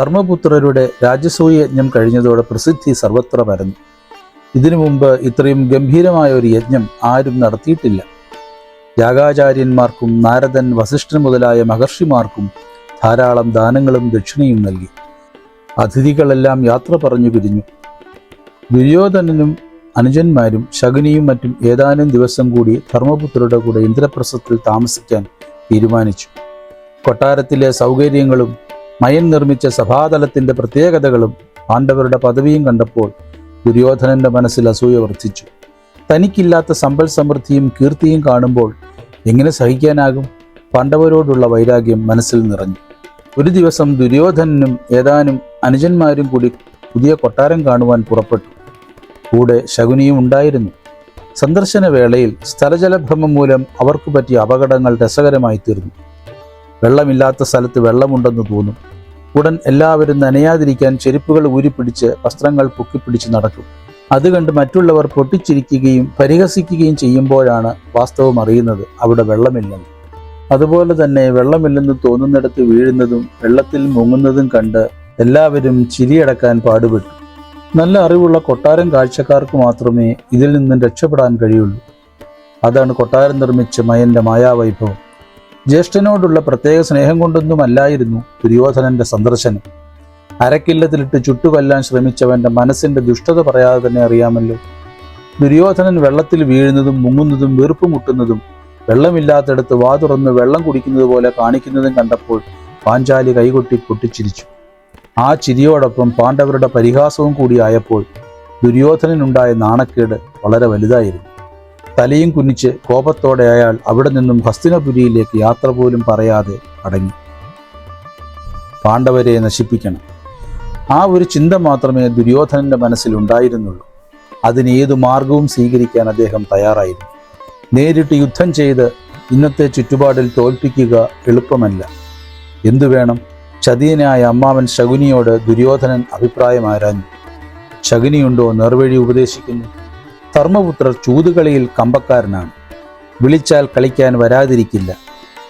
ധർമ്മപുത്രരുടെ രാജസൂയ യജ്ഞം കഴിഞ്ഞതോടെ പ്രസിദ്ധി സർവത്ര പരന്നു. ഇതിനു മുമ്പ് ഇത്രയും ഗംഭീരമായ ഒരു യജ്ഞം ആരും നടത്തിയിട്ടില്ല. യാഗാചാര്യന്മാർക്കും നാരദൻ വസിഷ്ഠൻ മുതലായ മഹർഷിമാർക്കും ധാരാളം ദാനങ്ങളും ദക്ഷിണയും നൽകി. അതിഥികളെല്ലാം യാത്ര പറഞ്ഞു പിരിഞ്ഞു. ദുര്യോധനനും അനുജന്മാരും ശകുനിയും മറ്റും ഏതാനും ദിവസം കൂടി ധർമ്മപുത്രരുടെ കൂടെ ഇന്ദ്രപ്രസ്ഥത്തിൽ താമസിക്കാൻ തീരുമാനിച്ചു. കൊട്ടാരത്തിലെ സൗകര്യങ്ങളും മയൻ നിർമ്മിച്ച സഭാതലത്തിന്റെ പ്രത്യേകതകളും പാണ്ഡവരുടെ പദവിയും കണ്ടപ്പോൾ ദുര്യോധനന്റെ മനസ്സിൽ അസൂയ വർദ്ധിച്ചു. തനിക്കില്ലാത്ത സമ്പൽ സമൃദ്ധിയും കീർത്തിയും കാണുമ്പോൾ എങ്ങനെ സഹിക്കാനാകും? പാണ്ഡവരോടുള്ള വൈരാഗ്യം മനസ്സിൽ നിറഞ്ഞു. ഒരു ദിവസം ദുര്യോധനനും ഏതാനും അനുജന്മാരും കൂടി പുതിയ കൊട്ടാരം കാണുവാൻ പുറപ്പെട്ടു. കൂടെ ശകുനിയും ഉണ്ടായിരുന്നു. സന്ദർശന വേളയിൽ സ്ഥലജലഭ്രമം മൂലം അവർക്ക് പറ്റിയ അപകടങ്ങൾ രസകരമായി തീർന്നു വെള്ളമില്ലാത്ത സ്ഥലത്ത് വെള്ളമുണ്ടെന്ന് തോന്നും. ഉടൻ എല്ലാവരും നനയാതിരിക്കാൻ ചെരുപ്പുകൾ ഊരിപ്പിടിച്ച് വസ്ത്രങ്ങൾ പൊക്കിപ്പിടിച്ച് നടക്കും. അത് കണ്ട് മറ്റുള്ളവർ പൊട്ടിച്ചിരിക്കുകയും പരിഹസിക്കുകയും ചെയ്യുമ്പോഴാണ് വാസ്തവം അറിയുന്നത് അവിടെ വെള്ളമില്ലെന്ന്. അതുപോലെ തന്നെ വെള്ളമില്ലെന്ന് തോന്നുന്നിടത്ത് വീഴുന്നതും വെള്ളത്തിൽ മുങ്ങുന്നതും കണ്ട് എല്ലാവരും ചിരിയടക്കാൻ പാടുപെട്ടു. നല്ല അറിവുള്ള കൊട്ടാരം കാഴ്ചക്കാർക്ക് മാത്രമേ ഇതിൽ നിന്നും രക്ഷപ്പെടാൻ കഴിയുള്ളൂ. അതാണ് കൊട്ടാരം നിർമ്മിച്ച മയന്റെ മായാവൈഭവം. ജ്യേഷ്ഠനോടുള്ള പ്രത്യേക സ്നേഹം കൊണ്ടൊന്നുമല്ലായിരുന്നു ദുര്യോധനന്റെ സന്ദർശനം. അരക്കില്ലത്തിലിട്ട് ചുട്ടുകൊല്ലാൻ ശ്രമിച്ചവന്റെ മനസ്സിന്റെ ദുഷ്ടത പറയാതെ തന്നെ അറിയാമല്ലോ. ദുര്യോധനൻ വെള്ളത്തിൽ വീഴുന്നതും മുങ്ങുന്നതും വീർപ്പ് മുട്ടുന്നതും വെള്ളമില്ലാത്തടത്ത് വാ തുറന്ന് വെള്ളം കുടിക്കുന്നത് പോലെ കാണിക്കുന്നതും കണ്ടപ്പോൾ പാഞ്ചാലി കൈകൊട്ടി പൊട്ടിച്ചിരിച്ചു. ആ ചിരിയോടൊപ്പം പാണ്ഡവരുടെ പരിഹാസവും കൂടിയായപ്പോൾ ദുര്യോധനനുണ്ടായ നാണക്കേട് വളരെ വലുതായിരുന്നു. തലയും കുനിച്ച് കോപത്തോടെ അയാൾ അവിടെ നിന്നും ഹസ്തിനപുരിയിലേക്ക് യാത്ര പോലും പറയാതെ അടങ്ങി. പാണ്ഡവരെ നശിപ്പിക്കണം. ആ ഒരു ചിന്ത മാത്രമേ ദുര്യോധനന്റെ മനസ്സിലുണ്ടായിരുന്നുള്ളൂ അതിന് ഏതു മാർഗവും സ്വീകരിക്കാൻ അദ്ദേഹം തയ്യാറായിരുന്നു. നേരിട്ട് യുദ്ധം ചെയ്ത് ഇന്നത്തെ ചുറ്റുപാടിൽ തോൽപ്പിക്കുക എളുപ്പമല്ല. എന്തു വേണം? ചതിയനായ അമ്മാവൻ ശകുനിയോട് ദുര്യോധനൻ അഭിപ്രായം ആരാഞ്ഞു. ശകുനിയുണ്ടോ നെർവഴി ഉപദേശിക്കുന്നു? ധർമ്മപുത്രർ ചൂതുകളിയിൽ കമ്പക്കാരനാണ്. വിളിച്ചാൽ കളിക്കാൻ വരാതിരിക്കില്ല.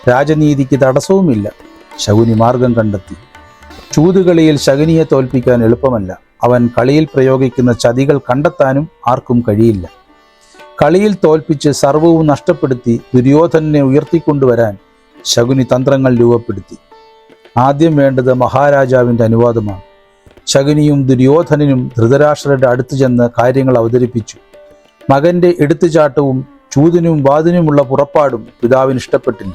രാജനീതിക്ക് തടസ്സവുമില്ല. ശകുനി മാർഗം കണ്ടെത്തി. ചൂതുകളിയിൽ ശകുനിയെ തോൽപ്പിക്കാൻ എളുപ്പമല്ല. അവൻ കളിയിൽ പ്രയോഗിക്കുന്ന ചതികൾ കണ്ടെത്താനും ആർക്കും കഴിയില്ല. കളിയിൽ തോൽപ്പിച്ച് സർവവും നഷ്ടപ്പെടുത്തി ദുര്യോധനെ ഉയർത്തിക്കൊണ്ടുവരാൻ ശകുനി തന്ത്രങ്ങൾ രൂപപ്പെടുത്തി. ആദ്യം വേണ്ടത് മഹാരാജാവിന്റെ അനുവാദമാണ്. ശകുനിയും ദുര്യോധനനും ധൃതരാഷ്ട്രരുടെ അടുത്ത് ചെന്ന് കാര്യങ്ങൾ അവതരിപ്പിച്ചു. മകന്റെ എടുത്തുചാട്ടവും ചൂതിനും വാതിനുമുള്ള പുറപ്പാടും പിതാവിന് ഇഷ്ടപ്പെട്ടില്ല.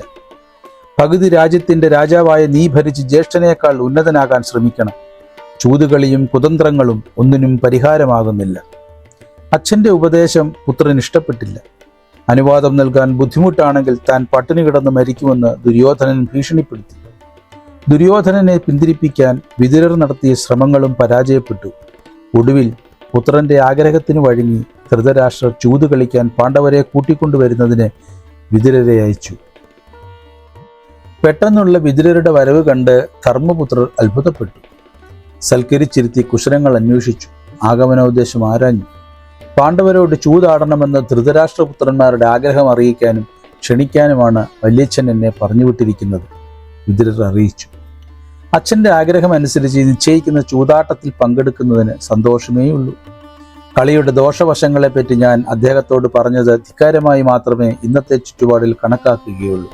പകുതി രാജ്യത്തിന്റെ രാജാവായ നീ ഭരിച്ച് ജ്യേഷ്ഠനേക്കാൾ ഉന്നതനാകാൻ ശ്രമിക്കണം. ചൂതുകളിയും കുതന്ത്രങ്ങളും ഒന്നിനും പരിഹാരമാകുന്നില്ല. അച്ഛന്റെ ഉപദേശം പുത്രന് ഇഷ്ടപ്പെട്ടില്ല. അനുവാദം നൽകാൻ ബുദ്ധിമുട്ടാണെങ്കിൽ താൻ പട്ടിണി കിടന്ന് മരിക്കുമെന്ന് ദുര്യോധനൻ ഭീഷണിപ്പെടുത്തി. ദുര്യോധനനെ പിന്തിരിപ്പിക്കാൻ വിതുരർ നടത്തിയ ശ്രമങ്ങളും പരാജയപ്പെട്ടു. ഒടുവിൽ പുത്രന്റെ ആഗ്രഹത്തിന് വഴങ്ങി ധൃതരാഷ്ട്രർ ചൂത് കളിക്കാൻ പാണ്ഡവരെ കൂട്ടിക്കൊണ്ടുവരുന്നതിന് വിതുരരെ അയച്ചു. പെട്ടെന്നുള്ള വിതുരരുടെ വരവ് കണ്ട് ധർമ്മപുത്രർ അത്ഭുതപ്പെട്ടു. സൽക്കരിച്ചിരുത്തി കുശലങ്ങൾ അന്വേഷിച്ചു. ആഗമനോദ്ദേശം ആരാഞ്ഞു. പാണ്ഡവരോട് ചൂതാടണമെന്ന് ധൃതരാഷ്ട്രപുത്രന്മാരുടെ ആഗ്രഹം അറിയിക്കാനും ക്ഷണിക്കാനുമാണ് വല്യച്ഛൻ എന്നെ പറഞ്ഞുവിട്ടിരിക്കുന്നത് വിതുരർ അറിയിച്ചു. അച്ഛന്റെ ആഗ്രഹം അനുസരിച്ച് നിശ്ചയിക്കുന്ന ചൂതാട്ടത്തിൽ പങ്കെടുക്കുന്നതിന് സന്തോഷമേ ഉള്ളൂ കളിയുടെ ദോഷവശങ്ങളെപ്പറ്റി ഞാൻ അദ്ദേഹത്തോട് പറഞ്ഞത് ധിക്കാരമായി മാത്രമേ ഇന്നത്തെ ചുറ്റുപാടിൽ കണക്കാക്കുകയുള്ളൂ.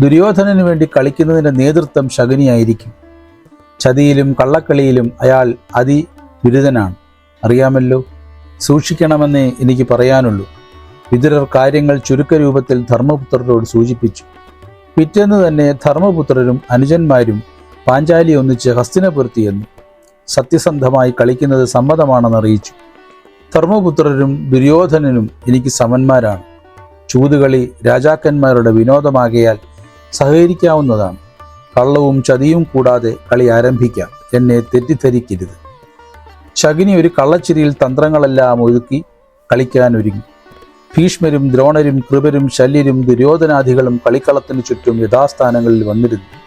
ദുര്യോധനന് വേണ്ടി കളിക്കുന്നതിന്റെ നേതൃത്വം ശകുനിയായിരിക്കും. ചതിയിലും കള്ളക്കളിയിലും അയാൾ അതിബിരുദനാണ് അറിയാമല്ലോ? സൂക്ഷിക്കണമെന്നേ എനിക്ക് പറയാനുള്ളൂ. വിതുരർ കാര്യങ്ങൾ ചുരുക്കരൂപത്തിൽ ധർമ്മപുത്രരോട് സൂചിപ്പിച്ചു. പിറ്റേന്ന് തന്നെ ധർമ്മപുത്രരും അനുജന്മാരും പാഞ്ചാലി ഒന്നിച്ച് ഹസ്തിനപുരത്തി എന്നു സത്യസന്ധമായി കളിക്കുന്നത് സമ്മതമാണെന്ന് അറിയിച്ചു. ധർമ്മപുത്രരും ദുര്യോധനനും എനിക്ക് സമന്മാരാണ്. ചൂതുകളി രാജാക്കന്മാരുടെ വിനോദമാകയാൽ സഹകരിക്കാവുന്നതാണ്. കള്ളവും ചതിയും കൂടാതെ കളി ആരംഭിക്കാം. എന്നെ തെറ്റിദ്ധരിക്കരുത്. ശകിനി ഒരു കള്ളച്ചിരിയിൽ തന്ത്രങ്ങളെല്ലാം ഒതുക്കി കളിക്കാൻ ഒരുങ്ങി ഭീഷ്മരും ദ്രോണരും കൃപരും ശല്യരും ദുര്യോധനാദികളും കളിക്കളത്തിനു ചുറ്റും യഥാസ്ഥാനങ്ങളിൽ വന്നിരുന്നു.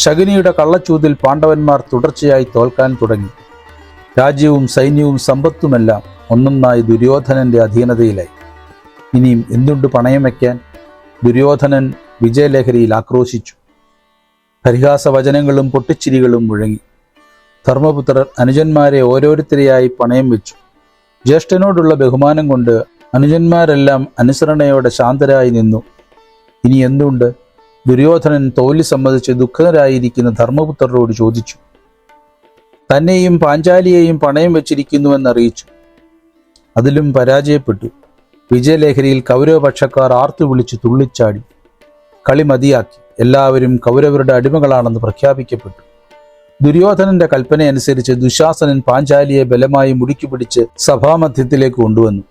ശകുനിയുടെ കള്ളച്ചൂതിൽ പാണ്ഡവന്മാർ തുടർച്ചയായി തോൽക്കാൻ തുടങ്ങി. രാജ്യവും സൈന്യവും സമ്പത്തുമെല്ലാം ഒന്നൊന്നായി ദുര്യോധനന്റെ അധീനതയിലായി. ഇനിയും എന്തുണ്ട് പണയം വയ്ക്കാൻ? ദുര്യോധനൻ വിജയലഹരിയിൽ ആക്രോശിച്ചു. പരിഹാസവചനങ്ങളും പൊട്ടിച്ചിരികളും മുഴങ്ങി. ധർമ്മപുത്രർ അനുജന്മാരെ ഓരോരുത്തരെയായി പണയം വെച്ചു. ജ്യേഷ്ഠനോടുള്ള ബഹുമാനം കൊണ്ട് അനുജന്മാരെല്ലാം അനുസരണയോടെ ശാന്തരായി നിന്നു. ഇനി എന്തുണ്ട്? ദുര്യോധനൻ തോൽവി സമ്മതിച്ച് ദുഃഖിതരായിരിക്കുന്ന ധർമ്മപുത്രരോട് ചോദിച്ചു തന്നെയും പാഞ്ചാലിയെയും പണയം വെച്ചിരിക്കുന്നുവെന്നറിയിച്ചു. അതിലും പരാജയപ്പെട്ടു. വിജയലേഖരിയിൽ കൗരവപക്ഷക്കാർ ആർത്തു വിളിച്ച് തുള്ളിച്ചാടി. കളി മതിയാക്കി. എല്ലാവരും കൗരവരുടെ അടിമകളാണെന്ന് പ്രഖ്യാപിക്കപ്പെട്ടു. ദുര്യോധനന്റെ കൽപ്പനയനുസരിച്ച് ദുശാസനൻ പാഞ്ചാലിയെ ബലമായി മുടുക്കി പിടിച്ച് സഭാമധ്യത്തിലേക്ക് കൊണ്ടുവന്നു.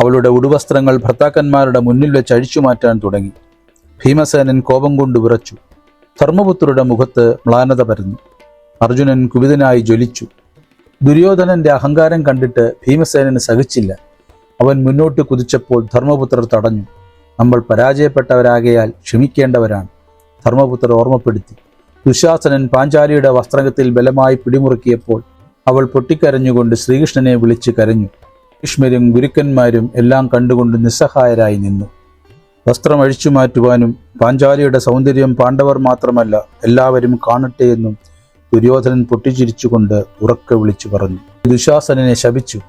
അവളുടെ ഉടുവസ്ത്രങ്ങൾ ഭർത്താക്കന്മാരുടെ മുന്നിൽ വെച്ച് അഴിച്ചു മാറ്റാൻ തുടങ്ങി. ഭീമസേനൻ കോപം കൊണ്ട് വിറച്ചു. ധർമ്മപുത്രരുടെ മുഖത്ത് മ്ലാനത പരന്നു. അർജുനൻ കുപിതനായി ജ്വലിച്ചു. ദുര്യോധനന്റെ അഹങ്കാരം കണ്ടിട്ട് ഭീമസേനന് സഹിച്ചില്ല. അവൻ മുന്നോട്ട് കുതിച്ചപ്പോൾ ധർമ്മപുത്രർ തടഞ്ഞു. നമ്മൾ പരാജയപ്പെട്ടവരാകയാൽ ക്ഷമിക്കേണ്ടവരാണ്. ധർമ്മപുത്രർ ഓർമ്മപ്പെടുത്തി. ദുശാസനൻ പാഞ്ചാലിയുടെ വസ്ത്രകത്തിൽ ബലമായി പിടിമുറുക്കിയപ്പോൾ അവൾ പൊട്ടിക്കരഞ്ഞുകൊണ്ട് ശ്രീകൃഷ്ണനെ വിളിച്ച് കരഞ്ഞു. ഭീഷ്മരും ഗുരുക്കന്മാരും എല്ലാം കണ്ടുകൊണ്ട് നിസ്സഹായരായി നിന്നു. വസ്ത്രം അഴിച്ചു മാറ്റുവാനും പാഞ്ചാലിയുടെ സൗന്ദര്യം പാണ്ഡവർ മാത്രമല്ല എല്ലാവരും കാണട്ടെ എന്നും ദുര്യോധനൻ പൊട്ടിച്ചിരിച്ചുകൊണ്ട് ഉറക്കെ വിളിച്ചു പറഞ്ഞു. ദുശാസനെ ശപിച്ചു.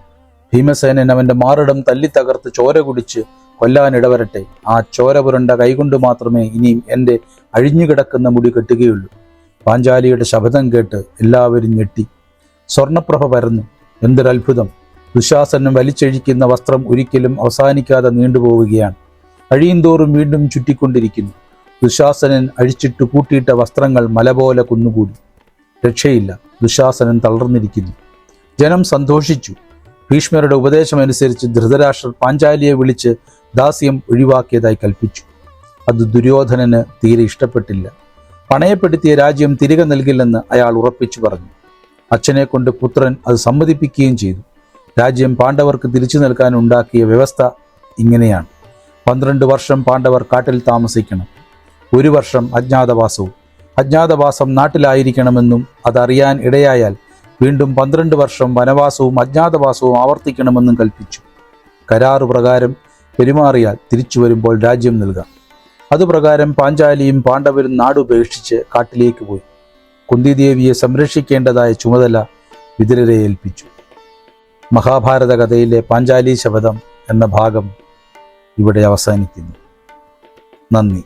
ഭീമസേനൻ അവന്റെ മാറിടം തല്ലി തകർത്ത് ചോര കുടിച്ച് കൊല്ലാൻ ഇടവരട്ടെ. ആ ചോര പുരണ്ട കൈകൊണ്ട് മാത്രമേ ഇനിയും എന്റെ അഴിഞ്ഞുകിടക്കുന്ന മുടി കെട്ടുകയുള്ളൂ. പാഞ്ചാലിയുടെ ശബ്ദം കേട്ട് എല്ലാവരും ഞെട്ടി. സ്വർണപ്രഭ പരന്നു. എന്തൊരത്ഭുതം. ദുശാസനം വലിച്ചഴിക്കുന്ന വസ്ത്രം ഒരിക്കലും അവസാനിക്കാതെ നീണ്ടുപോവുകയാണ്. അഴിയുന്തോറും വീണ്ടും ചുറ്റിക്കൊണ്ടിരിക്കുന്നു. ദുശാസനൻ അഴിച്ചിട്ട് കൂട്ടിയിട്ട വസ്ത്രങ്ങൾ മലപോലെ കുന്നുകൂടി. രക്ഷയില്ല. ദുശാസനൻ തളർന്നിരിക്കുന്നു. ജനം സന്തോഷിച്ചു. ഭീഷ്മരുടെ ഉപദേശമനുസരിച്ച് ധൃതരാഷ്ട്രർ പാഞ്ചാലിയെ വിളിച്ച് ദാസ്യം ഒഴിവാക്കിയതായി കൽപ്പിച്ചു. അത് ദുര്യോധനന് തീരെ ഇഷ്ടപ്പെട്ടില്ല. പണയപ്പെടുത്തിയ രാജ്യം തിരികെ നൽകില്ലെന്ന് അയാൾ ഉറപ്പിച്ചു പറഞ്ഞു. അച്ഛനെ കൊണ്ട് പുത്രൻ അത് സമ്മതിപ്പിക്കുകയും ചെയ്തു. രാജ്യം പാണ്ഡവർക്ക് തിരിച്ചു നൽകാൻ ഉണ്ടാക്കിയ വ്യവസ്ഥ ഇങ്ങനെയാണ്. പന്ത്രണ്ട് വർഷം പാണ്ഡവർ കാട്ടിൽ താമസിക്കണം. ഒരു വർഷം അജ്ഞാതവാസവും. അജ്ഞാതവാസം നാട്ടിലായിരിക്കണമെന്നും അതറിയാൻ ഇടയായാൽ വീണ്ടും പന്ത്രണ്ട് വർഷം വനവാസവും അജ്ഞാതവാസവും ആവർത്തിക്കണമെന്നും കൽപ്പിച്ചു. കരാറു പ്രകാരം പെരുമാറിയാൽ തിരിച്ചു വരുമ്പോൾ രാജ്യം നൽകാം. അതുപ്രകാരം പാഞ്ചാലിയും പാണ്ഡവരും നാടുപേക്ഷിച്ച് കാട്ടിലേക്ക് പോയി. കുന്തിദേവിയെ സംരക്ഷിക്കേണ്ടതായ ചുമതല വിതുരരെ ഏൽപ്പിച്ചു. മഹാഭാരത കഥയിലെ പാഞ്ചാലി ശപഥം എന്ന ഭാഗം ഇവിടെ അവസാനിക്കുന്നു. നന്ദി.